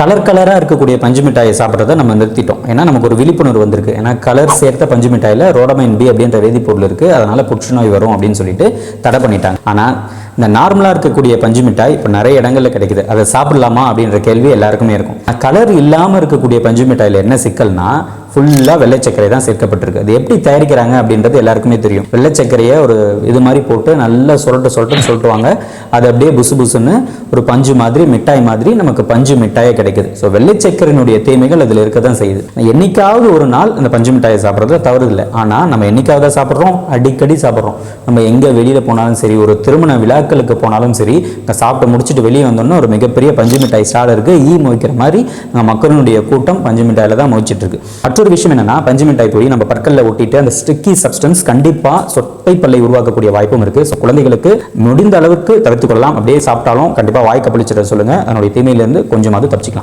Colour கலராக இருக்கக்கூடிய பஞ்சு மிட்டாயை சாப்பிட்றத நம்ம நிறுத்திட்டோம். ஏன்னா நமக்கு ஒரு விழிப்புணர்வு வந்திருக்கு. ஏன்னா கலர் சேர்த்த பஞ்சு மிட்டாயில் ரோடமைன் பி அப்படின்ற வேதிப்பொருள் இருக்குது அதனால் புற்றுநோய் வரும் அப்படின்னு சொல்லிட்டு தடை பண்ணிட்டாங்க. ஆனால் இந்த நார்மலாக இருக்கக்கூடிய பஞ்சு மிட்டாய் இப்போ நிறைய இடங்களில் கிடைக்குது. அதை சாப்பிடலாமா அப்படின்ற கேள்வி எல்லாருக்குமே இருக்கும். கலர் இல்லாமல் இருக்கக்கூடிய பஞ்சு மிட்டாயில் என்ன சிக்கல்னா ஃபுல்லாக வெள்ளை சர்க்கரை தான் சேர்க்கப்பட்டிருக்கு. அது எப்படி தயாரிக்கிறாங்க அப்படின்றது எல்லாருக்குமே தெரியும். வெள்ளை சர்க்கரையை ஒரு இது மாதிரி போட்டு நல்லா சுரட்டு சுரட்டுன்னு சொல்லிட்டுவாங்க அது அப்படியே புசு புசுன்னு ஒரு பஞ்சு மாதிரி மிட்டாய் மாதிரி நமக்கு பஞ்சு மிட்டாயே கிடைக்குது. ஸோ வெள்ளை சர்க்கரையினுடைய தீமைகள் அதில் இருக்க தான் செய்யுது என்னைக்காவது ஒரு நாள் அந்த பஞ்சு மிட்டாயை சாப்பிட்றது தவறு இல்லை. ஆனால் நம்ம என்னைக்காவது தான் சாப்பிட்றோம். அடிக்கடி சாப்பிட்றோம். நம்ம எங்கே வெளியில் போனாலும் சரி ஒரு திருமண விழாக்களுக்கு போனாலும் சரி இங்க சாப்பிட்டு முடிச்சுட்டு வெளியே வந்தோம்னா ஒரு மிகப்பெரிய பஞ்சு மிட்டாய் ஸ்டால் இருக்குது ஈ மொய்க்கிற மாதிரி மக்களினுடைய மக்களுடைய கூட்டம் பஞ்சு மிட்டாயில் தான் மொய்ச்சிட்டு இருக்கு. மற்றொரு விஷயம் என்னன்னா பஞ்சு மிட்டாய் போய் நம்ம பற்களில் ஒட்டிட்டு அந்த ஸ்டிக்கி சப்ஸ்டன்ஸ் கண்டிப்பா சொட்டை பல்லை உருவாக்கக்கூடிய வாய்ப்பும் இருக்கு. ஸோ குழந்தைகளுக்கு முடிந்த அளவுக்கு தவிர்த்து கொள்ளலாம். அப்படியே சாப்பிட்டாலும் கண்டிப்பா வாய்க்க பழிச்சிட சொல்லுங்க. அதனுடைய தீமையிலிருந்து கொஞ்சமாவது தப்பிச்சிக்கலாம்.